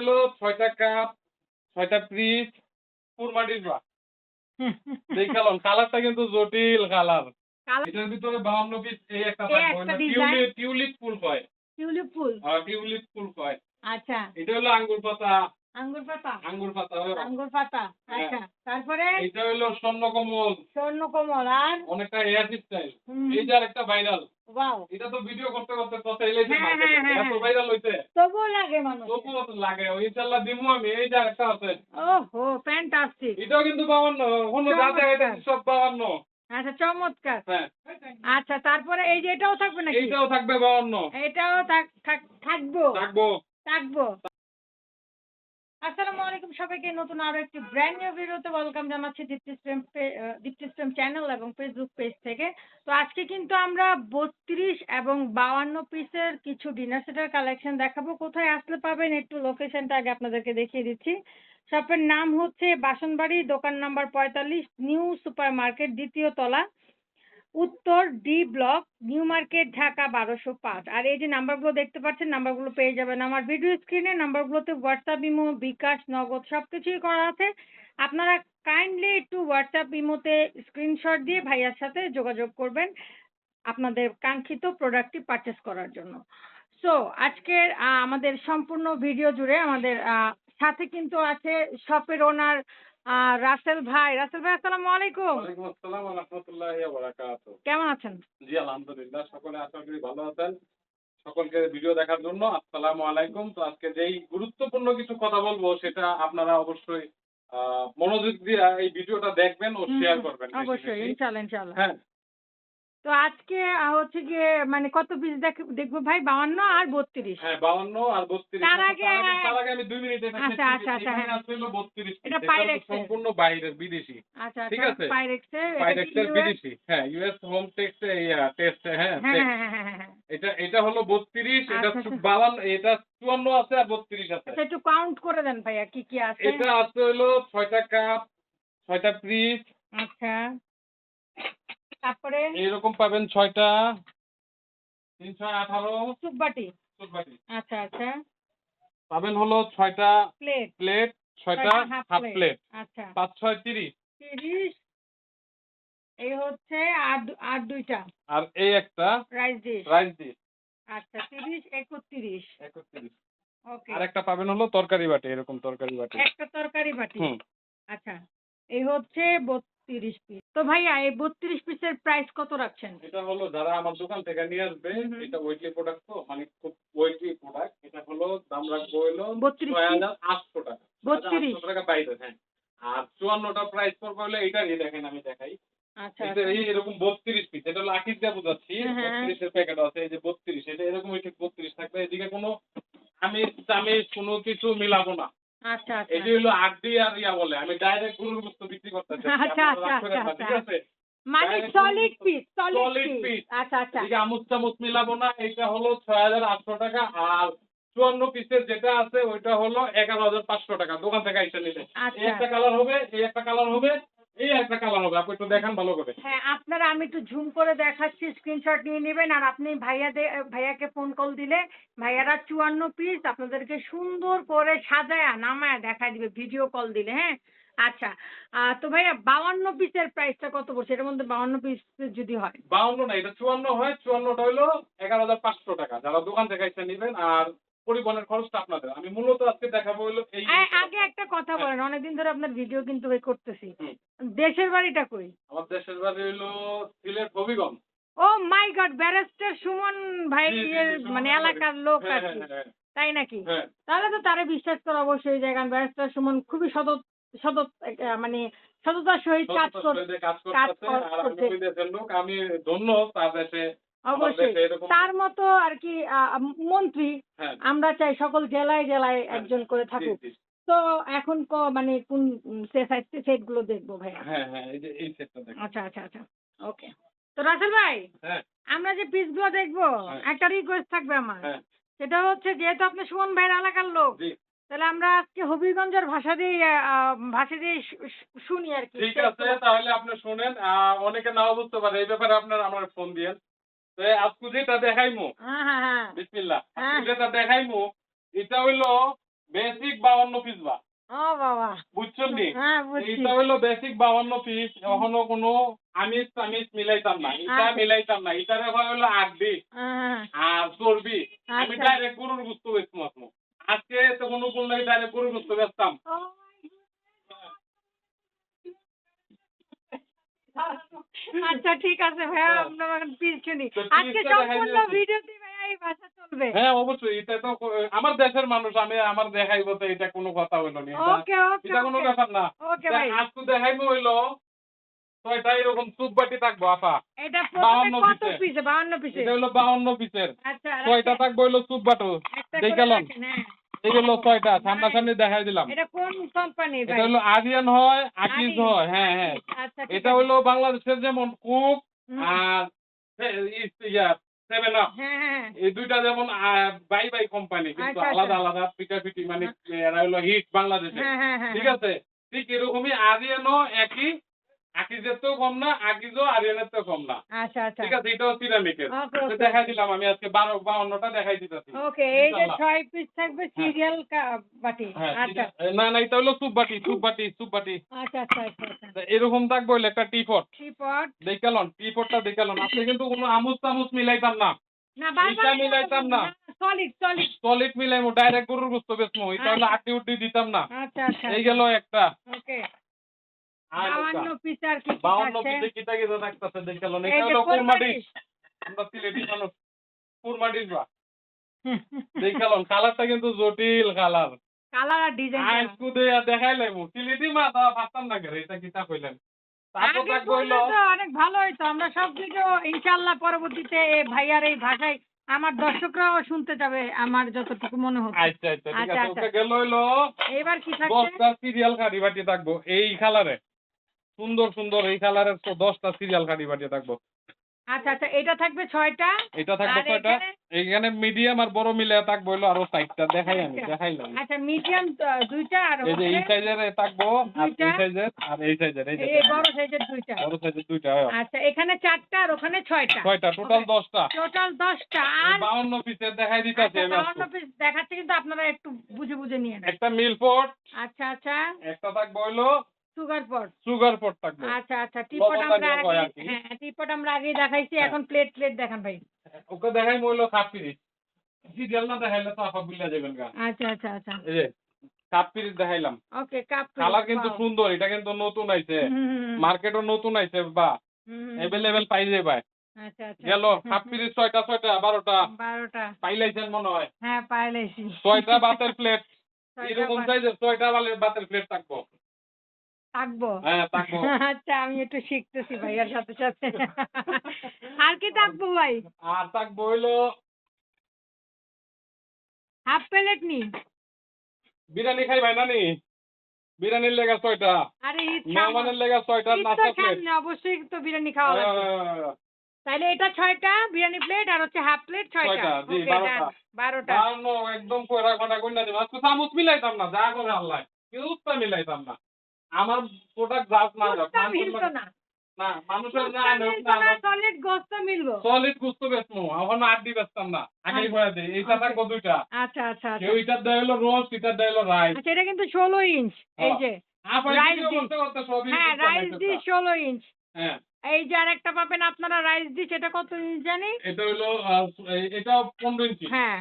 হইল ছয়টা কাপ ছয়টা পিস কুরমাটির বা দেখালাম কালারটা কিন্তু জটিল কালার। এটার ভিতরে বাউন্ন পিস এই একটা। টিউলিপ টিউলিপ ফুল কয়। টিউলিপ ফুল। টিউলিপ ফুল কয়। আচ্ছা। এটা হলো আঙ্গুর পাতা। আঙ্গুর পাতা। আঙ্গুর পাতা আঙ্গুর পাতা হ্যাঁ। আচ্ছা তারপরে? এটা হলো স্বর্ণকমল স্বর্ণ কমল আর? অনেকটা হেয়ার স্টাইল এই যে একটা ভাইরাল ওয়াও এটা তো ভিডিও করতে করতে কথা এলাইছে হ্যাঁ। হ্যাঁ, হ্যাঁ, এত হ্যাঁ। ভাইরাল হইছে। তবুও লাগে মানুষ তবুও তো লাগে। ওই ইনশাল্লাহ দিমু আমি। এই যে আছে। ওহো ফ্যান্টাস্টিক এটাও কিন্তু বাউন্ন। কোনো যাতে এটা চমৎকার। সব বাউন্ন। আচ্ছা চমৎকার। হ্যাঁ। আচ্ছা তারপরে এই যে এটাও থাকবে নাকি? এইটাও থাকবে বাউন্ন। এটাও থাক- থাক- থাকব? থাকব। থাকব। আসসালামু আলাইকুম সবাইকে, নতুন আরও একটি ব্র্যান্ড নিউ ভিডিওতে ওয়েলকাম জানাচ্ছি Dipti stream Dipti stream channel এবং ফেসবুক পেজ থেকে। তো আজকে কিন্তু আমরা বত্রিশ এবং বাউান্ন পিসের কিছু ডিনার সেটের কালেকশন দেখাবো। কোথায় আসলে পাবেন একটু লোকেশনটা আগে আপনাদেরকে দেখিয়ে দিচ্ছি। শপের নাম হচ্ছে বাসনবাড়ি, দোকান নাম্বার পঁয়তাল্লিশ নিউ সুপার মার্কেট দ্বিতীয় তলা। উত্তর D block new market Dhaka বারোশো পাঁচ। আর এই যে নাম্বারগুলো দেখতে পাচ্ছেন নাম্বারগুলো পেয়ে যাবেন আমার ভিডিও স্ক্রিনে নাম্বারগুলোতে হোয়াটসঅ্যাপ ইমো বিকাশ নগদ সব কিছুই করা আছে। আপনারা কাইন্ডলি একটু হোয়াটসঅ্যাপ ইমোতে স্ক্রিনশট দিয়ে ভাইয়ার সাথে যোগাযোগ করবেন আপনাদের কাঙ্ক্ষিত প্রোডাক্টটি পারচেস করার জন্য। সো আজকের আমাদের সম্পূর্ণ ভিডিও জুড়ে আমাদের সাথে কিন্তু আছে শপের ওনার রাসেল ভাই রাসেল ভাই আসসালামু আলাইকুম। ওয়ালাইকুম আসসালাম ওয়া রাহমাতুল্লাহি ওয়া বারাকাতুহু। কেমন আছেন? জি আলহামদুলিল্লাহ সকলে আশা করি ভালো আছেন। সকলকে ভিডিও দেখার জন্য আসসালামু আলাইকুম। তো আজকে যেই গুরুত্বপূর্ণ কিছু কথা বলব সেটা আপনারা অবশ্যই আহ, মনোযোগ দিয়ে এই ভিডিওটা দেখবেন ও শেয়ার করবেন অবশ্যই ইনশাআল্লাহ ইনশাল্লাহ হ্যাঁ তো আজকে হচ্ছে গিয়ে মানে কত পিস দেখব ভাই? বাউান্ন আর বত্রিশ। হ্যাঁ বাউন্ন আর বত্রিশ। তার আগে- তার আগে আমি দুই মিনিট আচ্ছা, আচ্ছা, আচ্ছা, হ্যাঁ। বত্রিশ এটা Pyrex সম্পূর্ণ বাইরের বিদেশি। আচ্ছা ঠিক আচ্ছা আছে? পাইরেক্সের পাইরেক্সের বিদেশি। হ্যাঁ ইউএস হোম টেক্সট টেস্ট হ্যাঁ হ্যাঁ হ্যাঁ হ্যাঁ হ্যাঁ হ্যাঁ। এটা এটা হলো বত্রিশ এটা আচ্ছা, আচ্ছা। বাবান্ন এটা চুয়ান্ন আছে আর বত্রিশ আছে। আচ্ছা একটু কাউন্ট করে দেন ভাইয়া কি কি আছে? এটা আছে হলো ছয়টা কাপ ছয়টা পিস আচ্ছা। তারপরে এইরকম পাবেন ছয়টা তিন ছয় আঠারো সুপবাটি চৌবাটি। আচ্ছা আচ্ছা। পাবেন হলো ছয়টা প্লেট। প্লেট ছয়টা হাফ প্লেট আচ্ছা। পাঁচ ছয় তিরিশ। তিরিশ। এই হচ্ছে আর আর দুইটা। আর এই একটা রাইস ডিশ রাইস ডিশ আচ্ছা তিরিশ একত্রিশ। একত্রিশ। ওকে আর একটা পাবেন হলো তরকারি বাটি এরকম তরকারি বাটি। একটা তরকারি বাটি। আচ্ছা। এই হচ্ছে বত্রিশ পিস তো ভাইয়া এই বত্রিশ পিসের প্রাইস কত রাখছেন? এটা হলো যারা আমার দোকান থেকে নিয়ে আসবে। এটা ওয়েটলি প্রোডাক্ট তো মানে খুব ওয়েটলি প্রোডাক্ট এটা হলো দাম রাখব হলো 32 ছয় হাজার আটশো টাকা। 32 টাকা বাইরে হ্যাঁ। আর চুয়ান্নটা প্রাইস পড়বে হলে এটা এই দেখেন আমি দেখাই। আচ্ছা এই এরকম বত্রিশ পিস এটা হলো দিয়ে বোঝাচ্ছি। হ্যাঁ, হ্যাঁ। বত্রিশের প্যাকেট আছে এই যে বত্রিশ এটা এরকম ঠিক বত্রিশ থাকবে। এদিকে কোনো আমি আমি কোনো কিছু মিলাবো না। আচ্ছা আচ্ছা। এই হলো আড্ডি আর ইয়া বলে। আমি ডাইরেক্ট গরুর গোস্ত বিক্রি করতে আচ্ছা, ঠিক আছে? মানে সলিড পিস সলিড পিস আচ্ছা আচ্ছা। এদিকে আমুচ চামচ মিলাবো না এটা হলো ছয় হাজার আটশো টাকা আর চুয়ান্ন পিসের যেটা আছে ওইটা হলো এগারো হাজার পাঁচশো টাকা। দোকান থেকে এসে নিলে। একটা কালার হবে এই একটা কালার হবে এই একটা কালার হবে আপনি একটু দেখান ভালো করে। হ্যাঁ আপনারা আমি একটু ঝুম করে দেখাচ্ছি স্ক্রিনশট নিয়ে নেবেন। আর আপনি ভাইয়া ভাইয়াকে ফোন কল দিলে ভাইয়ারা চুয়ান্ন পিস আপনাদেরকে সুন্দর করে সাজায়া নামায়া দেখায় দিবে ভিডিও কল দিলে হ্যাঁ? আচ্ছা তো ভাইয়া বাউান্ন পিসের প্রাইসটা কত পড়ছে? এটার মধ্যে বাউান্ন পিস যদি হয়। বাউন্ন না এটা চুয়ান্ন হয় চুয়ান্নটা হলো এগারো হাজার পাঁচশো টাকা। যারা দোকান থেকে এসে নেবেন। আর পরিবহনের খরচটা আপনাদের। আমি মূলত আজকে দেখাবো হলো এই আগে একটা কথা বলেন অনেকদিন ধরে আপনার ভিডিও কিন্তু ওই করতেছি। দেশের বাড়িটা কই? আমার দেশের বাড়ি হলো Sylhet Habiganj. Oh my god barrister Suman ভাই জি, জি, এর জি, সুমন মানে এলাকার লোক হ্যাঁ আর কি হ্যাঁ হ্যাঁ। তাই নাকি? হ্যাঁ। তাহলে তো তারে বিশ্বাস করা অবশ্যই যায় কারণ ব্যারিস্টার সুমন খুবই সতত আহ, মানে সততার সহিত কাজ সততার কর সহিত কাজ কাজ করতেছে কর- আর আমি করছে। লোক আমি ধন্য তার দেশে অবশ্যই। তার মতো আর কি মন্ত্রী হ্যাঁ। আমরা চাই সকল জেলায় জেলায় হ্যাঁ, একজন করে থাকুক। তো এখন ক মানে কোন সেটগুলো দেখব ভাইয়া? হ্যাঁ হ্যাঁ এই যে এই সেটটা আচ্ছা আচ্ছা আচ্ছা ওকে। তো রাসেল ভাই আমরা যে পিসগুলো দেখব। একটা রিকোয়েস্ট থাকবে আমার। সেটা হচ্ছে যেহেতু আপনি সুমন ভাইয়ের এলাকার লোক তাহলে আমরা আজকে হবিগঞ্জের ভাষা দিয়ে ভাষা দিয়ে শুনি আর কি ঠিক আছে তাহলে আপনি শুনেন অনেকে নাও বুঝতে পারে এই ব্যাপারে আপনার আমার ফোন দিয়েন। যেটা দেখাইমু। হ্যাঁ হ্যাঁ হ্যাঁ। বিসমিল্লাহ। যেটা দেখাইমু এটা হইল বেসিক বাউন্ন পিস বা বুঝছেন নি বুঝছি। বেসিক বাউন্ন পিস এখনও কোনো আমিষ টামিষ মিলাইতাম না। এটা আচ্ছা। মিলাইতাম না। এটারে হলো হ্যাঁ, আর চর্বি। আমি আচ্ছা। ডাইরেক্ট গরুর গুস্ত বেচতাম আজকে তো কোনো কোন ডাইরেক্ট গরুর গুস্ত বেচতাম। আচ্ছা ঠিক আছে ভাইয়া হ্যাঁ। আমরা এখন পিস আজকে সম্পূর্ণ দিয়েছি। ভিডিওতে ভাইয়া এই ভাষা চলবে। হ্যাঁ অবশ্যই এটা তো আমার দেশের মানুষ আমি আমার দেখাইব তো এটা কোনো কথা হইল না। ওকে ওকে এটা কোনো ব্যাপার না। ওকে ভাই। আজকে দেখাইবো হইল ছয়টা এরকম সুপ বাটি থাকব আপা এটা বাউন্ন কত পিসে। বাউন্ন পিসে এটা হলো বাউন্ন পিসের আচ্ছা ছয়টা থাকব হইল সুপ বাটু দেখালাম হ্যাঁ। এই হলো ছয়টা সামনাসামনি দেখাই দিলাম। এটা কোন কোম্পানি এটা হলো আরিয়ান হয় আকিজ হয় হ্যাঁ হ্যাঁ। আচ্ছা ঠিক এটা আছে। হলো বাংলাদেশের যেমন কুক আর সেভেন আপ হ্যাঁ এই দুইটা যেমন বাই বাই কোম্পানি কিন্তু আচ্ছা, আলাদা আচ্ছা। আলাদা পিটাপিটি মানে এরা হলো হিট বাংলাদেশে। ঠিক আছে? ঠিক এরকমই আরিয়ানও একই আকিজের তো কম না আকিজও আরিয়ানের তো কম না। আচ্ছা আচ্ছা। ঠিক আছে এটাও সিরামিকের দেখাই দিলাম আমি আজকে বারো বাউন্নটা দেখাই দিতেছি। ওকে এই যে। ছয় পিস থাকবে সিরিয়াল বাটি। হ্যাঁ আচ্ছা। না না এটা হলো সুপ বাটি সুপ বাটি সুপ বাটি। আচ্ছা আচ্ছা আচ্ছা এরকম থাকব হইল একটা টিপট ট্রিপড দেখালন টিপটটা দেখালন আপনি কিন্তু কোনো আমুস তামুস মিলাইতাম না। না মিলাইতাম না। সলিড সলিড সলিড মিলাইমু ডাইরেক্ট গরুর গোস্ত বেচমু এটা হলো আটি উটি দিতাম না। আচ্ছা আচ্ছা। এই গেল একটা। ওকে। বাউন্ন পিস আর কি কি বাউন্ন পিসে কিতা কিতা থাকতেছে দেখালন এটা হলো কুরমা আমরা সিলেটি মানুষ। কুরমা বা? দেখালন কালারটা কিন্তু জটিল কালার। কালার আর ডিজাইন আইসকু দে দেখাইলাইমু সিলেটি মাথা ফাতাম না করে এটা কিতা কইলেন? তারপর আগে থাকব হইল। বললে তো অনেক ভালো হইতো আমরা সব ভিডিও ইনশাল্লাহ পরবর্তীতে ভাইয়ার এই ভাষায় আমার দর্শকরাও শুনতে যাবে আমার যতটুকু মনে হচ্ছে। আচ্ছা আচ্ছা ঠিক আচ্ছা, আছে। ওকে গেল হইল। এবার কি থাকছে? দশটা সিরিয়াল কাঠি বাটি থাকব এই কালারে। সুন্দর সুন্দর এই কালারের তো দশটা সিরিয়াল কাঠি বাটি থাকব। আচ্ছা আচ্ছা এটা থাকবে ছয়টা? এটা থাকব ছয়টা। এখানে? এইখানে মিডিয়াম আর বড় মিলে থাকব হইল আরও সাইডটা দেখাই আমি আচ্ছা। দেখাইলাম আচ্ছা মিডিয়াম দুইটা আর এই যে এই সাইজের থাকব আর? এই সাইজের আর এই সাইজের এই যে বড় সাইজের দুইটা? বড় সাইজের দুইটা হয়। আচ্ছা এখানে চারটা আর ওখানে ছয়টা? ছয়টা টোটাল দশটা। টোটাল দশটা আর বাউন্ন পিসের দেখাই দিতেছি আমি বাউন্ন আজকে। পিস দেখাচ্ছে কিন্তু আপনারা একটু বুঝে বুঝে নিয়ে নেন। একটা মিল পট আচ্ছা আচ্ছা। একটা থাকব হইল সুগার পট সুগার পট থাকব। আচ্ছা আচ্ছা টিপট আমরা দানিও কয় আর আগে হ্যাঁ টিপট আমরা আগেই দেখাইছি। এখন প্লেট প্লেট দেখান ভাই। ওকে দেখাই হইল সাত পিরিচ। সিরিয়াল না দেখাইলে তো আপা বুঝলা যাবেন গা। আচ্ছা আচ্ছা আচ্ছা। এই যে সাত পিরিচ দেখাইলাম। ওকে কাপ কালার কিন্তু সুন্দর এটা কিন্তু নতুন আইছে। মার্কেটও নতুন আইছে বা এভেলেবেল পাই যায় ভাই। আচ্ছা আচ্ছা। গেল বারোটা। বারোটা। পাইলাইছেন মনে হয়। হ্যাঁ পাইলাইছি। বাতের প্লেট এরকম সাইজের ছয়টা বাতের প্লেট থাকব। থাকব হ্যাঁ আচ্ছা আমি একটু শিখতেছি ভাইয়ার সাথে সাথে। আর কি থাকব ভাই? আর থাকব হইল হাফ প্লেট নি। বিরিয়ানি খাই ভাই নানি? বিরিয়ানির লেগা ছয়টা। আরে মেহমানের লেগা ছয়টা নাস্তা প্লেট অবশ্যই তো বিরিয়ানি খাওয়া লাগবে। তাহলে এটা ছয়টা বিরিয়ানি প্লেট আর হচ্ছে হাফ প্লেট ছয়টা। বারোটা। একদম কয়রা ঘণ্টা কইনা দিব। চামচ মিলাইতাম না যা করে আল্লাহ। কিন্তু মিলাইতাম না। আমার প্রোডাক্ট জাজ না না। না মানুষের না না সলিড গোস্ত মিলবো। সলিড গুস্ত বেচমু এখন আড্ডি বেচতাম না আগেই আচ্ছা। বলে এইটা থাকব দুইটা আচ্ছা। আচ্ছা আচ্ছা কেউ এটার দেয় হলো রোস্ট এটার দেয় হলো রাইস আচ্ছা এটা কিন্তু ষোলো ইঞ্চ এই যে হ্যাঁ রাইস ডিশ চায়। ষোলো ইঞ্চ হ্যাঁ। এই যে আরেকটা পাবেন আপনারা রাইস ডিশ এটা কত ইঞ্চ জানি? এটা হলো এটা পনেরো ইঞ্চি হ্যাঁ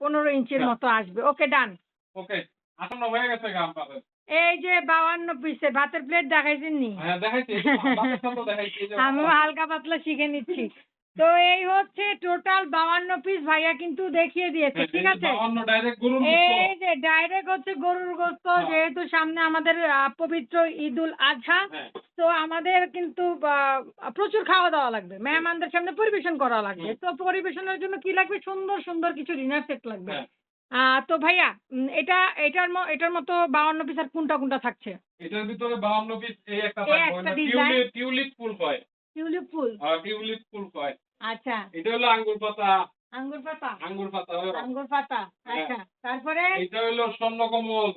পনেরো ইঞ্চির হ্যাঁ। মতো আসবে। ওকে ডান ওকে আসন্ন হয়ে গেছে গা আপনাদের এই যে বাউান্ন পিসে ভাতের প্লেট দেখাইছেন নি? হ্যাঁ আমিও হালকা পাতলা শিখে নিচ্ছি। তো এই হচ্ছে টোটাল বাউান্ন পিস ভাইয়া কিন্তু দেখিয়ে দিয়েছে ঠিক আছে? এই যে ডাইরেক্ট হচ্ছে গরুর গোস্ত হ্যাঁ। যেহেতু সামনে আমাদের পবিত্র ঈদুল আজহা হ্যাঁ। তো আমাদের কিন্তু প্রচুর খাওয়া দাওয়া লাগবে মেহমানদের সামনে পরিবেশন করা লাগবে। তো পরিবেশনের জন্য কি লাগবে? সুন্দর সুন্দর কিছু ডিনার সেট লাগবে। হ্যাঁ। তো ভাইয়া এটা এটার এটার মতো বাউন্ন পিস আর কোনটা কোনটা থাকছে? এটার ভিতরে বাউন্ন পিস এই একটা এটা টিউলিপ টিউলিপ ফুল হয়। টিউলিপ ফুল? আর টিউলিপ ফুল হয়। আচ্ছা। এটা হলো আঙ্গুর পাতা। আঙ্গুর পাতা। আঙ্গুর পাতা আঙ্গুর পাতা হ্যাঁ। আচ্ছা তারপরে? এইটা হলো স্বর্ণকমল।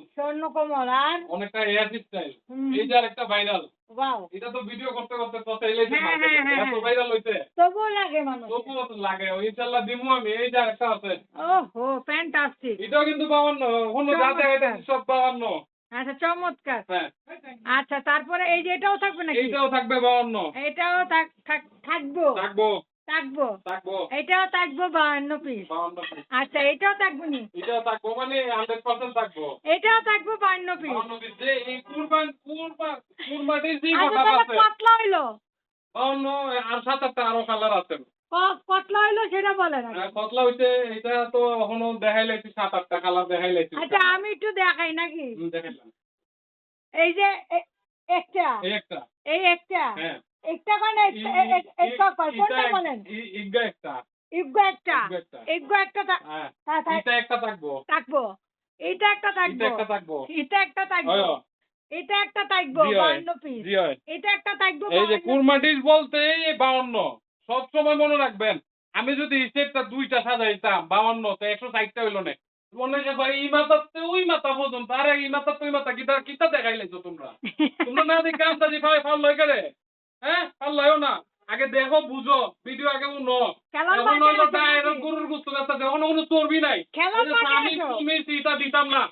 আর? অনেকটা হেয়ার স্টাইল এই যে আরেকটা ভাইরাল ওয়াও। এটা তো ভিডিও করতে করতে কত এলাইছে হ্যাঁ, হ্যাঁ, এত। ভাইরাল হইছে। তবুও লাগে মানুষ তবুও তো লাগে। ওই ইনশাল্লাহ দিমু আমি। এই যে আরেকটা আছে। ওহো ফ্যান্টাস্টিক এটাও কিন্তু বাউন্ন। কোনো যা চমৎকার। জায়গায় সব বাউন্ন। আচ্ছা চমৎকার। আচ্ছা তারপরে এই যে এটাও থাকবে নাকি? এটাও থাকবে বাউন্ন। এটাও থাক- থাক- থাকব? থাকব। থাকব। থাকব। এটাও থাকব বাহান্ন পিস আচ্ছা এটাও থাকব নি? এটাও থাকব মানে হান্ড্রেড পার্সেন্ট থাকব। এটাও থাকব বাহান্ন পিস এই কুরবান কুরবান যে আচ্ছা কথা কতলা হইল? আর সাত আটটা আরও কালার আছে। কতলা হইল সেটা আগে। আর কতলা হইছে এটা তো এখনও দেখাই লাইছি সাত আটটা কালার দেখাই লাইছি আচ্ছা আমি একটু দেখাই নাকি? দেখাইলাম এই যে একটা। এই একটা। এই একটা? হ্যাঁ। একটা মানে একটা কয় কোনটা বলেন ইগা একটা। ইগো একটা। ইগা একটা। একটা হ্যাঁ। এটা একটা থাকব। থাকব। এটা একটা এটা থাকব। একটা থাকব। এটা একটা থাকব। এটা একটা থাকব জি হয়। বাহান্ন পিস। এটা একটা থাকব এই যে কুরমাটিস বলতে এই বাউন্ন সব সময় মনে রাখবেন আমি যদি হিসেবটা দুইটা সাজাইতাম বাউন্ন তো একশো ষাটটা হইল না। মনে হয় ভাই এই মাথাতে ওই মাথা পর্যন্ত। আরে এই মাথা তুই মাথা। কিতা কিতা দেখাইলেছো তোমরা? তোমরা না দেখে আন্দাজি ভাই ফাল লয় করে? হ্যাঁ ফাল লয়ও না। আগে দেখো বুঝো ভিডিও আগে এখন নাকি? গরুর গুস্ত গাছটা দেখো কোনো চর্বি নাই। আমি তুমি কিনেছি দিতাম না।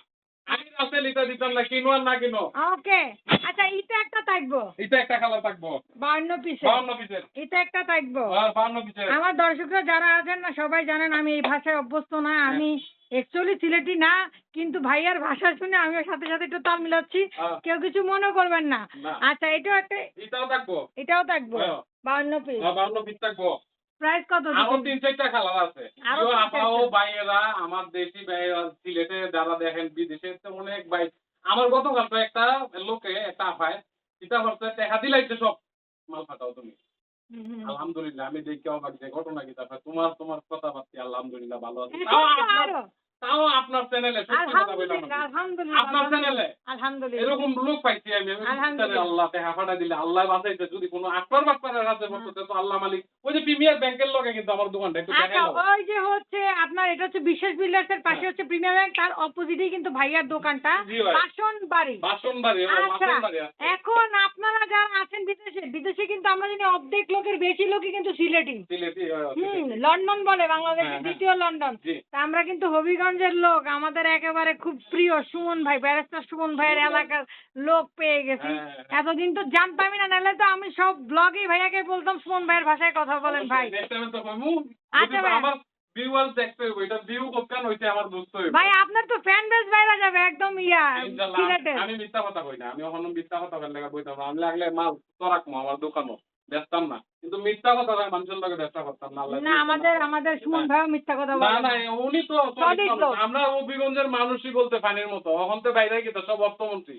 এটা দিতাম না কিনো আর না কিনো। ওকে আচ্ছা এটা একটা থাকব। এটা একটা কালার থাকব। বাহান্ন পিসে বাউন্ন পিসের এটা একটা থাকব। আর বাউন্ন পিসের আমার দর্শকরা যারা আছেন না সবাই জানেন আমি এই ভাষায় অভ্যস্ত না আমি অ্যাকচুয়ালি সিলেটি না কিন্তু ভাইয়ার ভাষা শুনে আমি সাথে সাথে একটু তাল মিলাচ্ছি। হ্যাঁ, কেউ কিছু মনে করবেন না। আচ্ছা এটাও একটা এটাও থাকব। এটাও থাকব। হ্যাঁ। বাহান্ন পিস আর বাউন্ন পিস থাকব। প্রাইস কত আরও তিন চারটা আছে। আপাও বাইরা আমার দেশি বাইরা সিলেটে যারা দেখেন বিদেশে তো অনেক বাই আমার গতকাল তো একটা লোকে একটা আপায় চিন্তা করছে দেখা দিলাইছে সব মাল ফাটাও তুমি। হুম, হুম। আলহামদুলিল্লাহ আমি দেখি অবাক যে ঘটনা কি তারপরে তোমার তোমার কথাবার্তা আলহামদুলিল্লাহ ভালো আছে। তাও আপনার চ্যানেলে আপনার চ্যানেলে আলহামদুলিল্লাহ। এরকম লোক পাইছি আমি আল্লাহ দেখা ফাটা দিলে আল্লাহ বাঁচাইছে যদি কোনো পড়তেছে তো আল্লাহ মালিক। ওই যে প্রিমিয়ার ব্যাংকের লগে কিন্তু আমার দোকানটা একটু আচ্ছা দেখাই ওই যে হচ্ছে আপনার এটা হচ্ছে বিশ্বাস বিল্ডার্স এর পাশে হচ্ছে প্রিমিয়ার ব্যাংক তার অপোজিটেই কিন্তু ভাইয়ার দোকানটা বাসন বাড়ি বাসন বাড়ি আচ্ছা বাসন বাড়ি এখন আপনারা যারা আছেন বিদেশে বিদেশে কিন্তু আমরা জানি অর্ধেক লোকের বেশি লোকই কিন্তু সিলেটি। সিলেটি হুম লন্ডন বলে হ্যাঁ, বাংলাদেশের হ্যাঁ। দ্বিতীয় লন্ডন। আমরা কিন্তু হবিগঞ্জের লোক আমাদের একেবারে খুব প্রিয় সুমন ভাই ব্যারিস্টার সুমন ভাইয়ের এলাকার লোক পেয়ে গেছি। হ্যাঁ, হ্যাঁ। এতদিন তো জানতামই না নাহলে তো আমি সব ব্লগেই ভাইয়াকে বলতাম সুমন ভাইয়ের ভাষায় কথা বলেন ভাই। আচ্ছা ভাই। আমার দেখতে হইব এটা ভিউ কোথান হইছে আমার বুঝতে হইব? ভাই আপনার তো ফ্যান বেস বাইরে যাবে একদম ইয়া আমি মিথ্যা কথা কই না আমি কখনো মিথ্যা কথা বললে বইতাম আমি লাগলে মাল তো রাখব আমার দোকানও। না। কিন্তু মিথ্যা কথা মানুষের লগে ব্যবসা করতাম না না আমাদের আমাদের সুমন ভাইও মিথ্যা কথা না বলে না উনি তো। আমরা হবিগঞ্জের মানুষই বলতে পানির মতো। এখন তো বাইরে কি সব অর্থমন্ত্রী।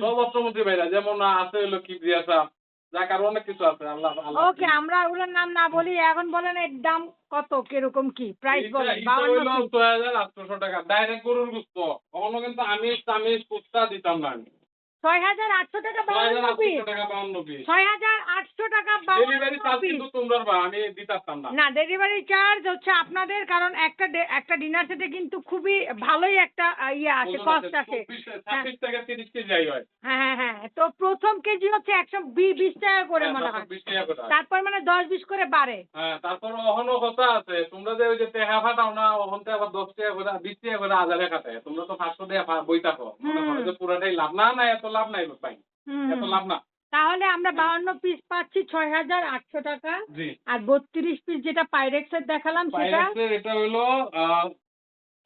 সব অর্থমন্ত্রী বাইরে। যেমন আছে হলো কি যাক আরও অনেক কিছু আছে আল্লাহ আল্লাহ ওকে আমরা ওগুলোর নাম না বলি এখন বলেন এর দাম কত কীরকম কি? প্রাইস বলেন এটা বাউন্ন হইল piece। ছয় হাজার আটশোশো টাকা। ডাইরেক্ট গরুর গুস্ত। কখনো কিন্তু আমিষ তামিষ কুস্তা দিতাম না আমি। ছয় হাজার আটশো টাকা টাকা টাকা না। ডেলিভারি চার্জ হচ্ছে আপনাদের কারণ একটা একটা ডিনার সেটে কিন্তু খুবই ভালোই একটা ইয়ে আসে কস্ট আসে। হয়। হ্যাঁ। হ্যাঁ হ্যাঁ তো প্রথম কেজি হচ্ছে একশো বিশ টাকা করে হ্যাঁ, মনে তারপর হয় টাকা হয়। তারপর মানে দশ বিশ করে বাড়ে। হ্যাঁ তারপর অহনো কথা আছে। তোমরা যে ওই যে টেহা ফাটাও না ওখান থেকে আবার দশ টাকা করে বিশ টাকা করে হাজারে খাটে তোমরা তো পাঁচশো টাকা বই থাকো। পুরাটাই লাভ। না না এত লাভ নাই ভাই। এত লাভ না। তাহলে আমরা বাউন্ন পিস পাচ্ছি ছয় হাজার আটশো টাকা আর বত্রিশ পিস যেটা পাইরেক্সের দেখালাম সেটা? এটা হলো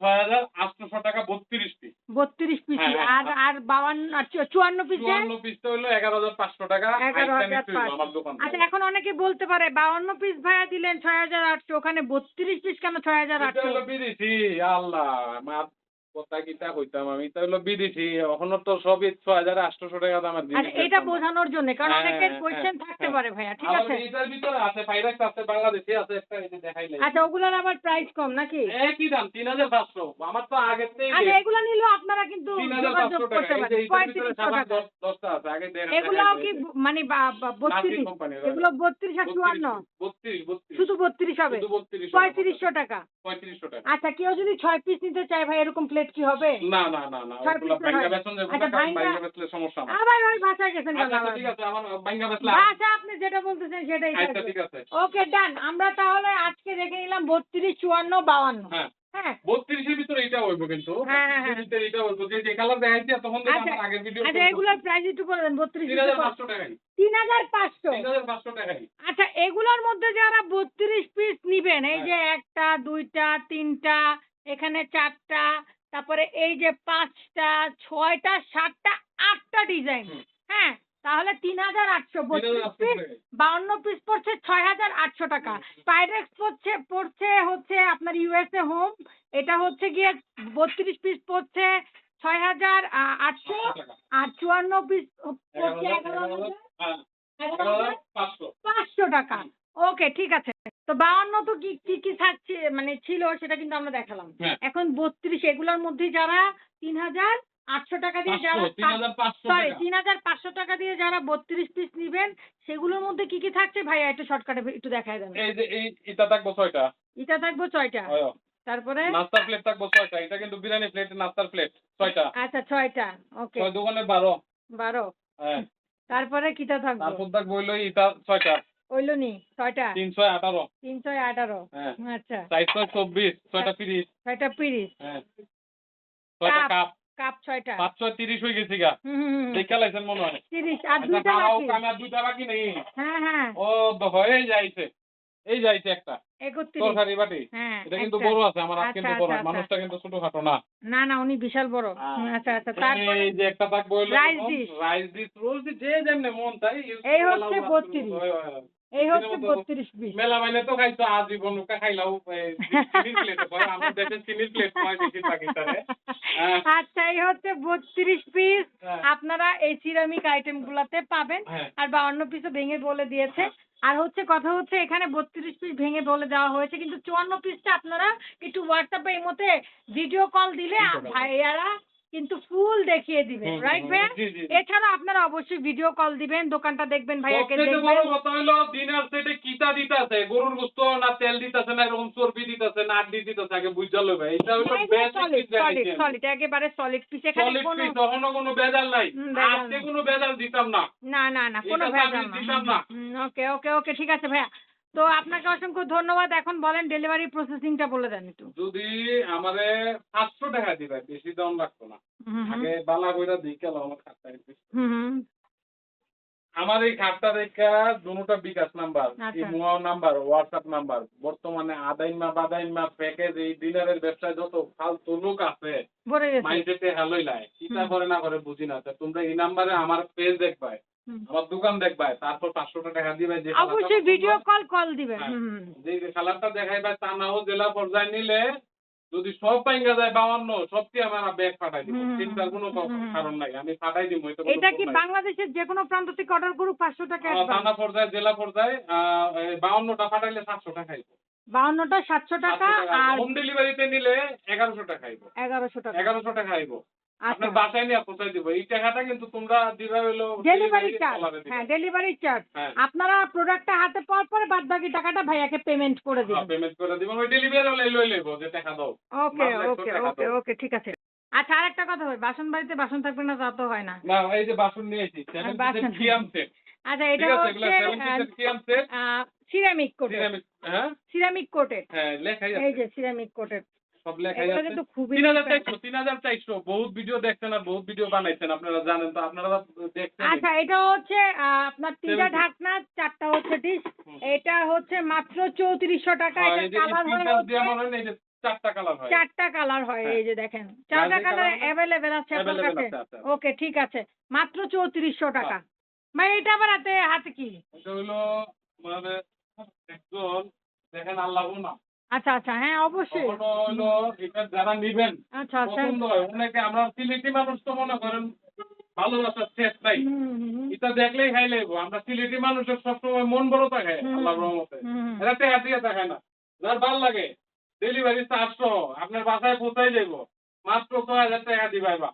ছয় হাজার আটশোশো টাকা বত্রিশ পিস বত্রিশ পিস। আর আর বাউন্ন চুয়ান্ন পিস চুয়ান্ন পিসটা হলো এগারো হাজার পাঁচশো টাকা। এগারো হাজার পাঁচশো। আচ্ছা এখন অনেকে বলতে পারে বাউন্ন পিস দিলেন ছয় হাজার আটশো ওখানে বত্রিশ পিস কেন ছয় হাজার আটশো? আল্লাহ কথা কিতা কইতাম আমি। এটা হলো বিদেশি এখনও তো সবই ছয় হাজার আটশোশো টাকা দামের জিনিস এটা। বোঝানোর জন্য কারণ হ্যাঁ, অনেকের কোয়েশ্চেন হ্যাঁ, থাকতে। পারে ভাইয়া ঠিক আছে? এটার ভিতরে আছে পাইরেক্স আছে বাংলাদেশি আছে একটা এই যে দেখাইলে আচ্ছা ওগুলোর আবার প্রাইস কম নাকি? একই দাম? তিন হাজার পাঁচশো। আমার তো আগের থেকে আচ্ছা এগুলো নিলেও আপনারা কিন্তু তিন হাজার পাঁচশো টাকা। এই যে এইটার ভিতরে দশটা আছে আগে দেখেন এগুলো কি মানে বত্রিশ? এগুলো বত্রিশ আর চুয়ান্ন? বত্রিশ বত্রিশ। শুধু বত্রিশ হবে? শুধু বত্রিশ পঁয়ত্রিশশো টাকা? পঁয়ত্রিশশো টাকা। আচ্ছা কেউ যদি ছয় পিস নিতে চায় ভাই এরকম প্লেট কি হবে? না না না না ওগুলো হয়। বেতন আচ্ছা, বাইঙ্গা- বাইঙ্গা সমস্যা না আবার ওই ভাষায় গেছেন আচ্ছা আচ্ছা, ঠিক আছে আমার বেচলে আর- ভাষা আপনি যেটা বলতেছেন সেটাই আচ্ছা ঠিক আছে। ওকে ডান আমরা তাহলে আজকে দেখে নিলাম বত্রিশ চুয়ান্ন বাউান্ন হ্যাঁ। হ্যাঁ। বত্রিশের ভিতরে এটা হইব কিন্তু। হ্যাঁ, হ্যাঁ। এটা হইব। যে যে কালার দেখাইছি তখন থেকে আচ্ছা, আমার আগের ভিডিও আচ্ছা এগুলোর প্রাইস একটু দেন আচ্ছা এগুলোর মধ্যে যারা বত্রিশ পিস নিবেন এই যে একটা দুইটা তিনটা এখানে চারটা তারপরে এই যে পাঁচটা ছয়টা সাতটা আটটা ডিজাইন হ্যাঁ তাহলে তিন হাজার আটশো বত্রিশ পিস বাউন্ন পিস পড়ছে ছয় হাজার আটশো টাকা। স্পাইডেক্স পড়ছে পড়ছে হচ্ছে আপনার ইউএসএ হোম এটা হচ্ছে গিয়ে বত্রিশ পিস পড়ছে ছয় হাজার আটশো আর চুয়ান্ন পিস পড়ছে এগারো হাজার পাঁচশো। টাকা। ওকে ঠিক আছে। তো বাউন্ন তো কি কি কি থাকছে মানে ছিল সেটা কিন্তু আমরা দেখালাম। হ্যাঁ। এখন বত্রিশ এগুলোর মধ্যে যারা তিন হাজার আটশো টাকা দিয়ে যারা তিন হাজার পাঁচশো সরি টাকা। তিন হাজার পাঁচশো টাকা দিয়ে যারা বত্রিশ পিস নিবেন সেগুলোর মধ্যে কি কি থাকছে? ভাইয়া একটু শর্টকাটে একটু দেখায় দেন। এই যে এই এটা থাকব ছয়টা। এটা থাকব ছয়টা। তারপরে? নাস্তার প্লেট থাকব ছয়টা। এটা কিন্তু বিরিয়ানি প্লেট নাস্তার প্লেট ছয়টা। আচ্ছা ছয়টা। ওকে ছয় দোকানে বারো। বারো। হ্যাঁ। তারপরে কিটা থাকব? তারপর থাকব হইল এটা ছয়টা। ওইলো নি ছয়টা? তিনশো আঠারো। তিনশো আঠারো। হ্যাঁ। আচ্ছা। চারশো চব্বিশ ছয়টা তিরিশ। ছয়টা তিরিশ। হ্যাঁ। ছয়টা কাপ। কাপ। ছয়টা। পাঁচশো তিরিশ হয়ে গেছি গা। হম হম হুম দেখে লাইছেন মনে হয়। তিরিশ। আর আচ্ছা দুইটা বাকি? কামে আর দুইটা বাকি নেই। হ্যাঁ হ্যাঁ। ও হয়ে যাইছে। এই যাইছে একটা। তরকারি বাটি। হ্যাঁ এটা কিন্তু বড় আছে আমার হাত কিন্তু আচ্ছা, বড় আচ্ছা, মানুষটা কিন্তু ছোটখাটো না। না না উনি বিশাল বড়। আচ্ছা আচ্ছা তারপরে? এই যে একটা থাকব বইল রাইস ডিশ। রাইস ডিশ রোজ যে যেমনে মন তাই এই হচ্ছে 32 হয়, হয়, হয়। এই হচ্ছে বত্রিশ পিস মেলা বাইলে তো খাইতো আজীবন ওকে খাইলাও চিনির প্লেট পরে আমার দেশে চিনির প্লেট হয় বেশি পাকিস্তানে। হ্যাঁ। আচ্ছা এই হচ্ছে বত্রিশ পিস। হ্যাঁ। আপনারা এই সিরামিক আইটেম গুলাতে পাবেন। হ্যাঁ। আর বাউন্ন পিসও ভেঙে বলে দিয়েছে। আর হচ্ছে কথা হচ্ছে এখানে বত্রিশ পিস ভেঙে বলে দেওয়া হয়েছে। কিন্তু চুয়ান্ন পিসটা আপনারা একটু হোয়াটসঅ্যাপে এই মতে ভিডিও কল দিলে ভাইয়ারা কিন্তু ফুল দেখিয়ে দিবেন রাইট ভাইয়া? জি। এছাড়া আপনারা অবশ্যই ভিডিও কল দিবেন দোকানটা দেখবেন ভাইয়াকে সবচেয়ে বড় দেখবেন কথা হইল দিনের সেটে কিতা দিতাছে গরুর গোস্ত না তেল দিতাছে না এরকম চর্বি দিতাছে না আড্ডি দিতাছে আগে বুঝা লইবে। এটা হইল বেসিক সলিড সলিড সলিড একেবারে সলিড পিস এখানে সলিড কোনো পিস তখনও কোনো বেজাল নাই। আজকে কোনো বেজাল দিতাম না। না না না কোনো আমি দিতাম। না। ওকে ওকে ওকে ঠিক আছে ভাইয়া। তো আপনাকে অসংখ্য ধন্যবাদ। এখন বলেন ডেলিভারি প্রসেসিংটা বলে দেন একটু। যদি আমারে পাঁচশো টাকা দিবে বেশি দাম লাগতো না। আগে বালা কইরা দিকে আমার খাতা হুম হুম। আমার এই খাতটা দেখা দুটা বিকাশ নাম্বার আচ্ছা। Imo number WhatsApp number. বর্তমানে আদাইমা বাদাইমা প্যাকেজ এই ডিলারের ব্যবসায় যত ফালতু লোক আছে মাইন্ডেতে হ্যালোই লাই কিতা করে না করে বুঝি না। তা তোমরা এই নাম্বারে আমার পেজ দেখবাই। আমার দোকান দেখবাই তারপর পাঁচশো টাকা দিবে যে অবশ্যই ভিডিও কল কল হুম যে কালারটা দেখাইবা তা নাও জেলা পর্যায়ে নিলে যদি সব পাইঙ্গা যায় বাউান্ন সবটি আমার ব্যাগ পাঠাই দিব। চিন্তার কোনো। কারণ নাই আমি পাঠাই দিব এটা এটা কি বাংলাদেশের যে কোনো প্রান্ত থেকে অর্ডার করুক পাঁচশো টাকা থানা পর্যায়ে জেলা পর্যায়ে বাউন্নটা পাঠাইলে সাতশো টাকা আইব। বাউন্নটা সাতশো টাকা আর হোম ডেলিভারিতে নিলে এগারোশো টাকা আইব। এগারোশো টাকা। এগারোশো টাকা আইব। আচ্ছা। বাসায় নিয়ে পৌঁছাই দিব। এই টাকাটা কিন্তু তোমরা দিবা হইল ডেলিভারি চার্জ। হ্যাঁ ডেলিভারি চার্জ হ্যাঁ। আপনারা প্রোডাক্টটা হাতে পাওয়ার পরে বাদ বাকি টাকাটা ভাইয়াকে পেমেন্ট করে দিবেন। পেমেন্ট করে দিব। ওই ডেলিভারি হলে লই লইব যে টাকা দাও। ওকে ওকে ওকে ওকে ঠিক আছে। আচ্ছা আরেকটা কথা ভাই বাসন বাড়িতে বাসন থাকবে না তা তো হয় না। না এই যে বাসন নিয়েছি সেভেন বাসন। পিসের খিয়াম সেট আচ্ছা এটা হচ্ছে সিরামিক কোটেড সিরামিক হ্যাঁ? সিরামিক কোটেড হ্যাঁ লেখাই আছে। এই যে সিরামিক কোটেড সব লেখাই আছে। তিন হাজার চারশো তিন হাজার চারশো। বহুত ভিডিও দেখছেন আর বহুত ভিডিও বানাইছেন আপনারা জানেন তো আপনারা দেখছেন আচ্ছা এটা হচ্ছে আপনার তিনটা ঢাকনা চারটা হচ্ছে ডিশ এটা হচ্ছে মাত্র চৌত্রিশশো টাকা। এটা কালার হয় মনে হয় চারটা কালার হয়। চারটা কালার হয় হ্যাঁ। এই যে দেখেন। চারটা কালার অ্যাভেলেবেল আছে আপনার কাছে। ওকে ঠিক আছে। মাত্র চৌত্রিশশো টাকা। ভাই এটা আবার হাতে হাতে কি? এটা হলো মানে একজন দেখেন আল্লাহ না আচ্ছা আচ্ছা হ্যাঁ অবশ্যই। যারা নিবেন আচ্ছা আচ্ছা। অনেকে আমরা সিলেটি মানুষ তো মনে করেন ভালোবাসার শেষ নাই। এটা দেখলেই খাই লাগবো আমরা সিলেটি মানুষের সবসময় মন বড় থাকে। আল্লাহর রহমতে। টেকা দেখায় না যার ভালো লাগে ডেলিভারি চারশো আপনার বাসায় পৌঁছাই যাইব মাত্র ছয় হাজার টাকা দিবাই বা।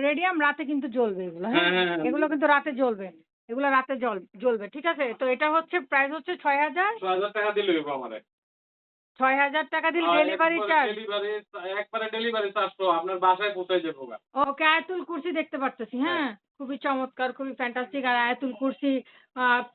রেডিয়াম রাতে কিন্তু জ্বলবে এগুলো হ্যাঁ হ্যাঁ, হ্যাঁ। এগুলো কিন্তু রাতে জ্বলবে। এগুলো রাতে জল জ্বলবে ঠিক আছে? তো এটা হচ্ছে প্রাইস হচ্ছে ছয় হাজার। টাকা দিলে আমারে। ছয় হাজার টাকা দিলে ডেলিভারি চার্জ ডেলিভারি একবারে ডেলিভারি চার্জ তো আপনার বাসায় পৌঁছে যাব ওকে আয়াতুল কুরসি দেখতে পারতেছি হ্যাঁ? খুবই চমৎকার খুবই ফ্যান্টাস্টিক আর আয়াতুল কুরসি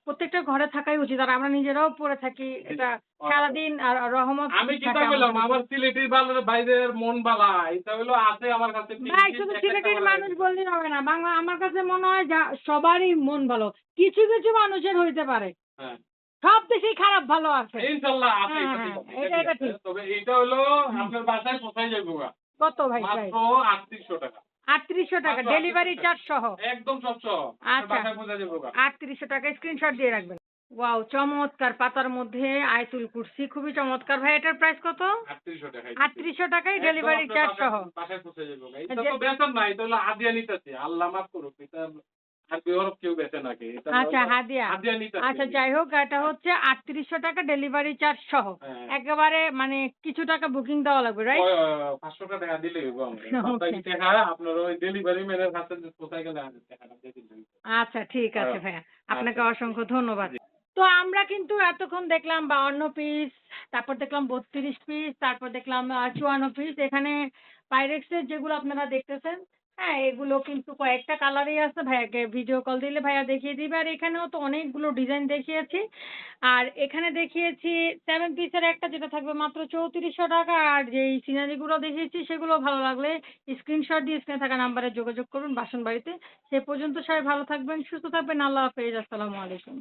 প্রত্যেকটা ঘরে থাকাই উচিত আর আমরা নিজেরাও পড়ে থাকি এটা সারাদিন আর রহমত আমি কি থাকে বললাম আমার সিলেটির বালের বাইরের মন বালা এটা হলো আছে আমার কাছে ভাই শুধু সিলেটের মানুষ বললেই হবে না বাংলা আমার কাছে মনে হয় যা সবারই মন ভালো কিছু কিছু মানুষের হইতে পারে। হ্যাঁ। সব দেশেই খারাপ ভালো আছে। ইনশাল্লাহ আছে হ্যাঁ, এটা হ্যাঁ, আছে, এটা- এটা ঠিক তবে এইটা হলো আপনার বাসায় পৌঁছাই যাব কত ভাই ভাই? মাত্র আটত্রিশশো টাকা। আটত্রিশশো টাকা ডেলিভারি চার্জ সহ। একদম আপনার আচ্ছা। আটত্রিশশো টাকা স্ক্রিনশট দিয়ে রাখবেন। ওয়াও চমৎকার পাতার মধ্যে আয়তুল কুরসি খুবই চমৎকার। ভাই এটার প্রাইস কত? আটত্রিশশো টাকায় ডেলিভারি চার্জ সহ। আল্লাহ মাফ করুক এটা আরবি কেউ বেচে নাকি আচ্ছা হাদিয়া। আচ্ছা যাই হোক এটা হচ্ছে আটত্রিশশো টাকা ডেলিভারি চার্জ সহ। হ্যাঁ। একেবারে মানে কিছু টাকা বুকিং দেওয়া লাগবে রাইট পাঁচশো টাকা দিলে আপনার ওই ডেলিভারি ম্যানের হাতে কোথায় গেলে। আচ্ছা ঠিক আছে হ্যাঁ। ভাইয়া। আপনাকে আচ্ছা। অসংখ্য ধন্যবাদ। তো আমরা কিন্তু এতক্ষণ দেখলাম বাউন্ন পিস তারপর দেখলাম বত্রিশ পিস তারপর দেখলাম চুয়ান্ন পিস এখানে পাইরেক্সের যেগুলো আপনারা দেখতেছেন হ্যাঁ এগুলো কিন্তু কয়েকটা কালারই আছে। ভাইয়াকে ভিডিও কল দিলে ভাইয়া দেখিয়ে দিবে। আর এখানেও তো অনেকগুলো ডিজাইন দেখিয়েছি। আর এখানে দেখিয়েছি সেভেন পিসের একটা যেটা থাকবে মাত্র চৌত্রিশশো টাকা। আর যেই সিনারিগুলো দেখিয়েছি, সেগুলো ভালো লাগলে স্ক্রিনশট দিয়ে স্ক্রিনে থাকা নাম্বারে যোগাযোগ করুন বাসন বাড়িতে সে পর্যন্ত সবাই ভালো থাকবেন, সুস্থ থাকবেন। আল্লাহ হাফেজ। আসসালামু আলাইকুম।